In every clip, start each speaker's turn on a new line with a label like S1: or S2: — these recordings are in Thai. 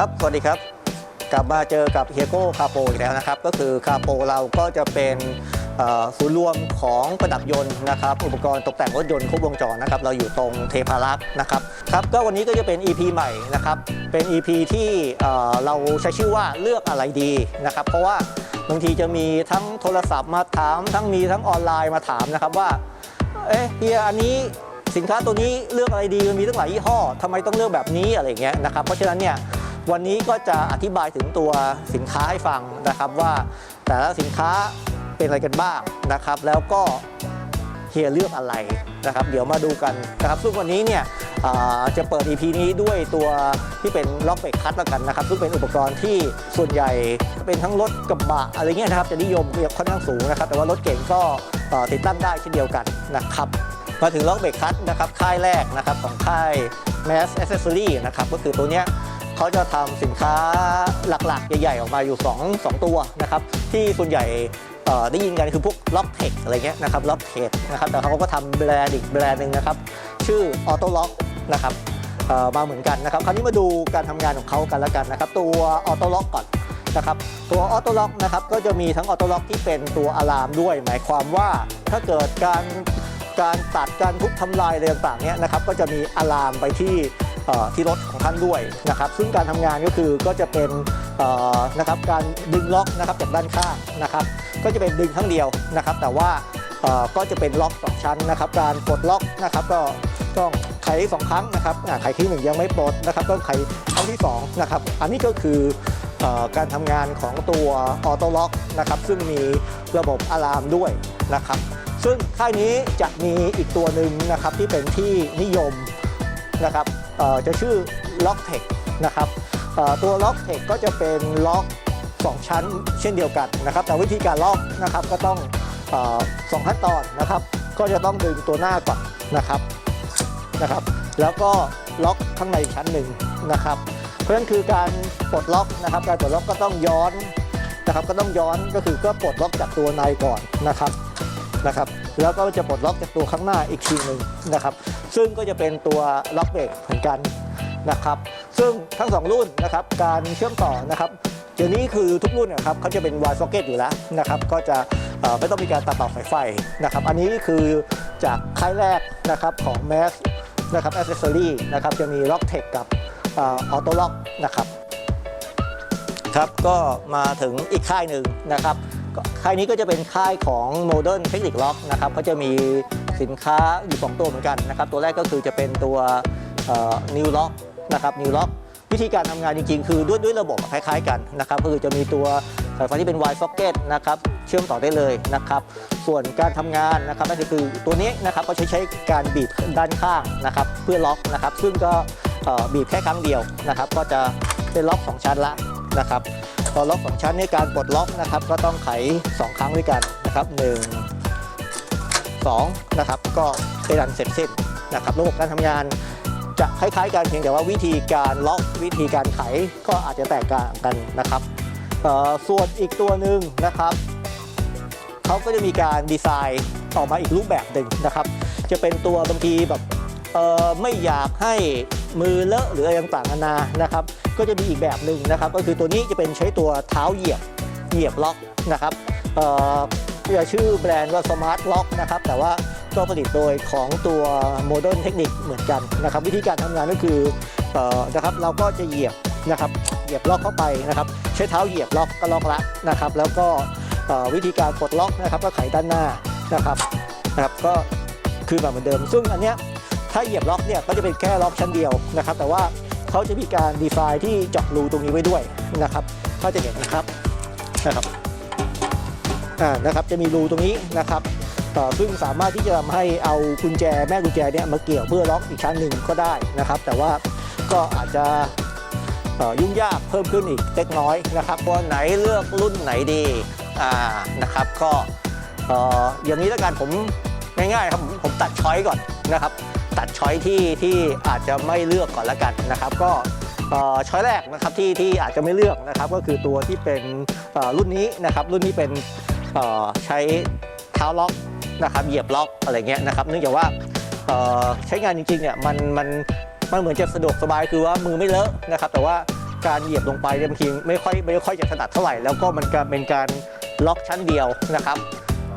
S1: ครับ สวัสดีครับ กลับมาเจอกับเฮียโก้คาโปอีกแล้วนะครับ ก็คือคาโปเราก็จะเป็นศูนย์รวมของประดับยนต์นะครับ อุปกรณ์ตกแต่งรถยนต์ครบวงจรนะครับ เราอยู่ตรงเทพารักษ์นะครับ ครับ ก็วันนี้ก็จะเป็น EP ใหม่นะครับ เป็น EP ที่เอ่เราใช้ชื่อว่าเลือกอะไรดีนะครับ เพราะว่าบางทีจะมีทั้งโทรศัพท์มาถาม ทั้งมีทั้งออนไลน์มาถามนะครับว่า เอ๊ะเฮียอันนี้สินค้าตัวนี้เลือกอะไรดีมันมีตั้งหลายยี่ห้อทำไมต้องเลือกแบบนี้อะไรเงี้ยนะครับ เพราะฉะนั้นเนี่ย วันนี้ก็จะอธิบายถึงตัวสินค้าให้ฟังนะครับว่าแต่ละสินค้าเป็นอะไรกันบ้างนะครับ แล้วก็เฮียเลือกอะไรนะครับ เดี๋ยวมาดูกันนะครับซึ่งวันนี้เนี่ยจะเปิด EP นี้ด้วยตัวที่เป็นล็อกเบรกคัตแล้วกันนะครับ ซึ่งเป็นอุปกรณ์ที่ส่วนใหญ่เป็นทั้งรถกระบะอะไรเงี้ยนะครับจะนิยมค่อนข้างสูงนะครับ แต่ว่ารถเก่งก็ติดตั้งได้เช่นเดียวกันนะครับมาถึงล็อกเบรกคัตนะครับค่ายแรกนะครับของค่าย Mass Accessory นะครับก็คือตัวเนี้ย เขาจะทำสินค้าหลักๆ ใหญ่ๆ ออกมาอยู่ 2 2 ตัวนะครับที่ส่วนใหญ่ได้ยินกันคือพวกล็อกเทคอะไรเงี้ยนะครับล็อกเทคนะครับแต่เขาก็ทำแบรนด์อีกแบรนด์หนึ่งนะครับชื่อ Auto Lock นะครับมาเหมือนกันนะครับคราวนี้มาดูการทำงานของเขากันแล้วกันนะครับตัว Auto Lock ก่อนนะครับตัวออโต้ล็อกนะครับก็จะมีทั้งออโต้ล็อกที่เป็นตัวอะลามด้วย หมายความว่าถ้าเกิดการการตัดการทุบทำลายอะไรต่างๆเนี่ยนะครับก็จะมีอะลามไปที่ ที่รถของท่านด้วยนะครับ ซึ่งการทำงานก็คือก็จะเป็นนะครับการดึงล็อกนะครับจากด้านข้างนะครับ ก็จะเป็นดึงครั้งเดียวนะครับ แต่ว่าก็จะเป็นล็อกสองชั้นนะครับ การปลดล็อกนะครับก็ต้องไขสองครั้งนะครับไขที่หนึ่งยังไม่ปลดนะครับต้องไขครั้งที่สองนะครับ อันนี้ก็คืออการทำงานของตัวออโต้ล็อกนะครับ ซึ่งมีระบบอะลามด้วยนะครับ ซึ่งค่ายนี้จะมีอีกตัวหนึ่งนะครับที่เป็นที่นิยมนะครับ จะชื่อ Locktech นะครับตัว Locktech ก็จะเป็นล็อก 2 ชั้นเช่นเดียวกันนะครับ แต่วิธีการล็อกนะครับก็ต้องอสองขั้นตอนนะครับ ก็จะต้องดึงตัวหน้าก่อนนะครับนะครับ แล้วก็ล็อกข้างในอีกชั้นหนึ่งนะครับ เพราะฉะนั้นคือการปลดล็อกนะครับ การปลดล็อกก็ต้องย้อนนะครับ ก็ต้องย้อนก็คือก็ปลดล็อกจากตัวในก่อนนะครับนะครับ แล้วก็จะปลดล็อกจากตัวข้างหน้าอีกทีหนึ่งนะครับ ซึ่งก็จะเป็นตัวล็อกเบรกเหมือนกันนะครับ ซึ่งทั้งสองรุ่นนะครับการเชื่อมต่อนะครับเดี๋ยวนี้คือทุกรุ่นนะครับเขาจะเป็น wire socket อยู่แล้วนะครับ ก็จะไม่ต้องมีการตัดต่อสายไฟนะครับ อันนี้คือจากค่ายแรกนะครับของ Mass นะครับ Accessory นะครับจะมี Locktech กับออโต้ล็อกนะครับครับก็มาถึงอีกค่ายหนึ่งนะครับ ค่ายนี้ก็จะเป็นค่ายของ Modern Technic Lock นะครับเขาจะมีสินค้าอยู่2ตัวเหมือนกันนะครับตัวแรกก็คือจะเป็นตัวเอ่อ New Lock นะครับ New Lock วิธีการทำงานจริงๆ คือด้วยด้วยระบบคล้ายๆกันนะครับก็คือจะมีตัวสายไฟที่เป็น wire socket นะครับเชื่อมต่อได้เลยนะครับ ส่วนการทำงานนะครับนั่นก็คือตัวนี้นะครับก็ใช้ใช้การบีบด้านข้างนะครับเพื่อล็อกนะครับ ซึ่งก็บีบแค่ครั้งเดียวนะครับ ก็จะเป็นล็อก 2 ชั้นละนะครับ อล็อก2ชั้นในการปลดล็อกนะครับ ก็ต้องไข 2 ครั้งด้วยกันนะครับ1 2นะครับก็เป็นอันเสร็จสิ้นนะครับ ระบบการทำงานจะคล้ายๆกันเพียงแต่ว่าวิธีการล็อกวิธีการไขก็อาจจะแตกต่างกันนะครับอ่อส่วนอีกตัวหนึ่งนะครับเขาก็จะมีการดีไซน์ออกมาอีกรูปแบบหนึ่งนะครับ จะเป็นตัวบางทีแบบเอ่อไม่อยากให้มือเลอะหรืออะไรต่างๆนานานะครับ ก็จะมีอีกแบบหนึ่งนะครับ ก็คือตัวนี้จะเป็นใช้ตัวเท้าเหยียบเหยียบล็อกนะครับเอ่อจะชื่อแบรนด์ว่า Smart Lock นะครับ แต่ว่าก็ผลิตโดยของตัว Modern Technic เหมือนกันนะครับ วิธีการทำงานก็คือเอ่อนะครับเราก็จะเหยียบนะครับเหยียบล็อกเข้าไปนะครับ ใช้เท้าเหยียบล็อกก็ล็อกละนะครับ แล้วก็วิธีการปลดล็อกนะครับ ก็ไขด้านหน้านะครับนะครับก็คือแบบเหมือนเดิม ซึ่งอันเนี้ยถ้าเหยียบล็อกเนี่ยก็จะเป็นแค่ล็อกชั้นเดียวนะครับ แต่ว่า เขาจะมีการดีไซน์ที่เจาะรูตรงนี้ไว้ด้วยนะครับก็จะเห็นนะครับนะครับอ่านะครับจะมีรูตรงนี้นะครับเอ่อซึ่งสามารถที่จะทำให้เอากุญแจแม่กุญแจเนี่ยมาเกี่ยวเพื่อล็อกอีกชั้นหนึ่งก็ได้นะครับ แต่ว่าก็อาจจะยุ่งยากเพิ่มขึ้นอีกเล็กน้อยนะครับว่าไหนเลือกรุ่นไหนดีอ่านะครับก็อย่างนี้แล้วกันผมง่ายๆครับผมตัดช้อยก่อนนะครับ ตัดช้อยที่ที่อาจจะไม่เลือกก่อนล้วกันนะครับ ก็ช้อยแรกนะครับที่ที่อาจจะไม่เลือกนะครับ ก็คือตัวที่เป็นรุ่นนี้นะครับ รุ่นนี้เป็นใช้เท้าล็อกนะครับ เหยียบล็อกอะไรเงี้ยนะครับ เนื่องจากว่าใช้งานจริงๆเนี่ยมันมันมันเหมือนจะสะดวกสบายคือว่ามือไม่เลอะนะครับ แต่ว่าการเหยียบลงไปเนี่ยบางทีไม่ค่อยไม่ค่อยจะถนัดเท่าไหร่แล้วก็มันเป็นการล็อกชั้นเดียวนะครับ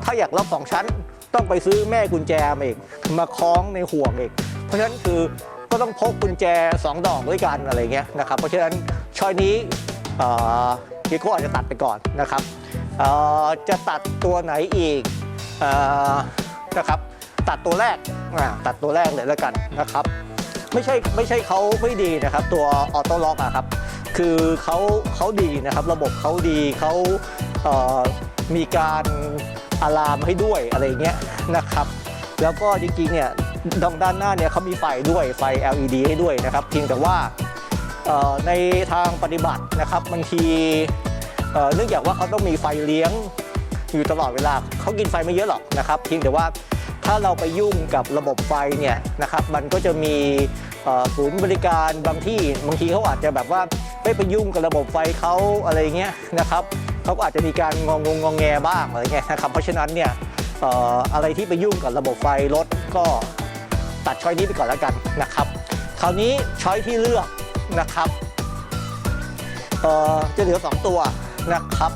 S1: ถ้าอยากล็อกสองชั้น ต้องไปซื้อแม่กุญแจมาอีกมาคล้องในห่วงอีก เพราะฉะนั้นคือก็ต้องพกกุญแจ 2 ดอกด้วยกันอะไรเงี้ยนะครับเพราะฉะนั้นช้อยนี้เฮีโก้อาจจะตัดไปก่อนนะครับจะตัดตัวไหนอีกอนะครับตัดตัวแรกตัดตัวแรกเลยแล้วกันนะครับ ไม่ใช่ไม่ใช่เขาไม่ดีนะครับ ตัวออโต้ล็อกอะครับคือเขาเขาดีนะครับ ระบบเขาดีเขามีการ อะลามให้ด้วยอะไรเงี้ยนะครับ แล้วก็จริงๆเนี่ยดองด้านหน้าเนี่ยเขามีไฟด้วยไฟ LED ให้ด้วยนะครับเพียงแต่ว่าในทางปฏิบัตินะครับบางทีเนื่องจากว่าเขาต้องมีไฟเลี้ยงอยู่ตลอดเวลาเขากินไฟไม่เยอะหรอกนะครับเพียงแต่ว่าถ้าเราไปยุ่งกับระบบไฟเนี่ยนะครับมันก็จะมีเอ่อศูนย์บริการบางที่บางทีเขาอาจจะแบบว่าไม่ไปยุ่งกับระบบไฟเขาอะไรเงี้ยนะครับ เขาก็อาจจะมีการงองงงองแงบ้างอะไรเงี้ยนะครับเพราะฉะนั้นเนี่ยอะไรที่ไปยุ่งกับระบบไฟรถก็ตัดช้อยนี้ไปก่อนแล้วกันนะครับ คราวนี้ช้อยที่เลือกนะครับจะเหลือ 2 ตัวนะครับ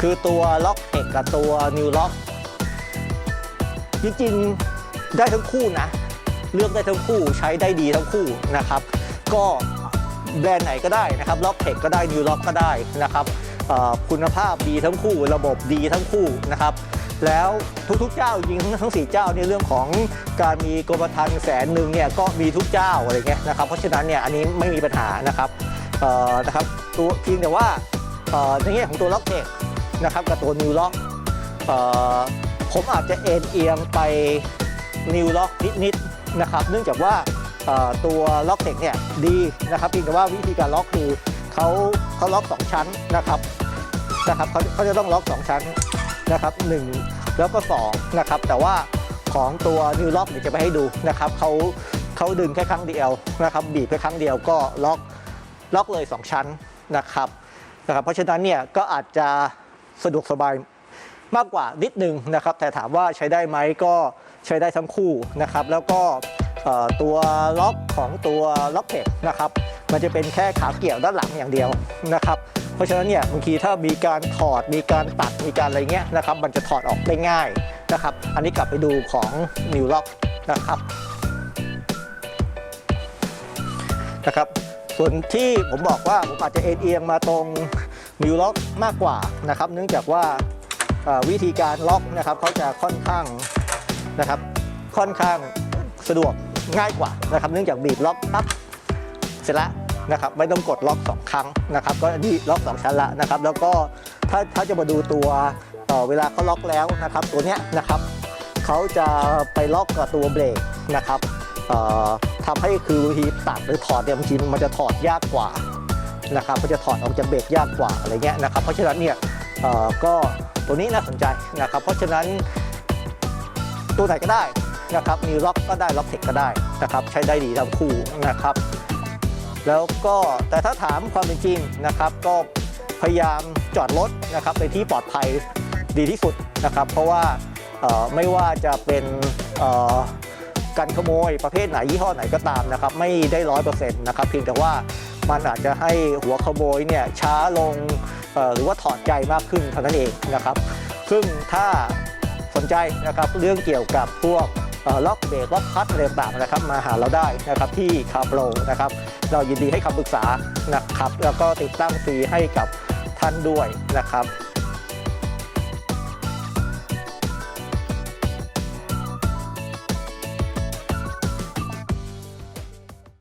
S1: คือตัวล็อกเทคกับตัวนิวล็อกจริงๆได้ทั้งคู่นะเลือกได้ทั้งคู่ใช้ได้ดีทั้งคู่นะครับ ก็แบรนด์ไหนก็ได้นะครับล็อกเทคก็ได้นิวล็อกก็ได้นะครับ คุณภาพดีทั้งคู่ระบบดีทั้งคู่นะครับ แล้วทุกๆเจ้าจริงทั้งสี่เจ้าในยเรื่องของการมีกรมธรรม์แสนหนึ่งเนี่ยก็มีทุกเจ้าอะไรเงี้ยนะครับเพราะฉะนั้นเนี่ยอันนี้ไม่มีปัญหานะครับนะครับตัวเพียงแต่ว่าเอ่อในแง่ของตัวล็อกเทคนะครับกับตัวนิวล็อกผมอาจจะเอ็นเอียงไปนิวล็อกนิดๆนะครับ เนื่องจากว่าตัวล็อกเทคเนี่ยดีนะครับเพียงแต่ว่าวิธีการล็อกคือ เขาเขาล็อกสองชั้นนะครับนะครับเขาเขาจะต้องล็อกสองชั้นนะครับ1แล้วก็2นะครับแต่ว่าของตัวนิวล็อกเดี๋ยวจะไปให้ดูนะครับเขาเขาดึงแค่ครั้งเดียวนะครับบีบแค่ครั้งเดียวก็ล็อกล็อกเลย 2 ชั้นนะครับนะครับเพราะฉะนั้นเนี่ยก็อาจจะสะดวกสบายมากกว่านิดนึงนะครับแต่ถามว่าใช้ได้ไหมก็ใช้ได้ทั้งคู่นะครับแล้วก็ตัวล็อกของตัวล็อกเก็ตนะครับ มันจะเป็นแค่ขาเกี่ยวด้านหลังอย่างเดียวนะครับ เพราะฉะนั้นเนี่ยบางทีถ้ามีการถอดมีการตัดมีการอะไรเงี้ยนะครับมันจะถอดออกได้ง่ายนะครับ อันนี้กลับไปดูของนิวล็อกนะครับนะครับ ส่วนที่ผมบอกว่าผมอาจจะเอ็นเอียงมาตรงนิวล็อกมากกว่านะครับ เนื่องจากว่าวิธีการล็อกนะครับเขาจะค่อนข้างนะครับ ค่อนข้างสะดวกง่ายกว่านะครับ เนื่องจากบีบล็อกปั๊บเสร็จแล้ว นะครับไม่ต้องกดล็อก 2 ครั้งนะครับก็นี่ล็อก 2 ชั้นละนะครับแล้วก็ถ้าถ้าจะมาดูตัวเเวลาเขาล็อกแล้วนะครับตัวเนี้ยนะครับเขาจะไปล็อกกับตัวเบรกนะครับเอ่อทำให้คือบางทีตัดหรือถอดเนี่ยบางทีมันจะถอดยากกว่านะครับมันจะถอดออกจากเบรกยากกว่าอะไรเงี้ยนะครับเพราะฉะนั้นเนี่ยก็ตัวนี้น่าสนใจนะครับ เพราะฉะนั้นตัวไหนก็ได้นะครับมีล็อกก็ได้ล็อกเทคก็ได้นะครับใช้ได้ดีทั้งคู่นะครับ แล้วก็แต่ถ้าถามความเป็นจริงนะครับ ก็พยายามจอดรถนะครับในที่ปลอดภัยดีที่สุดนะครับ เพราะว่าไม่ว่าจะเป็นการขโมยประเภทไหนยี่ห้อไหนก็ตามนะครับ ไม่ได้ร้อยเปอร์เซ็นต์นะครับเพียงแต่ว่ามันอาจจะให้หัวขโมยเนี่ยช้าลงหรือว่าถอดใจมากขึ้นเท่านั้นเองนะครับ ซึ่งถ้าสนใจนะครับเรื่องเกี่ยวกับพวก ล็อกเบรกล็อกพัดอะไรต่างๆนะครับ มาหาเราได้นะครับที่คาร์โปรนะครับ เรายินดีให้คำปรึกษานะครับ แล้วก็ติดตั้งฟรีให้กับท่านด้วยนะครับ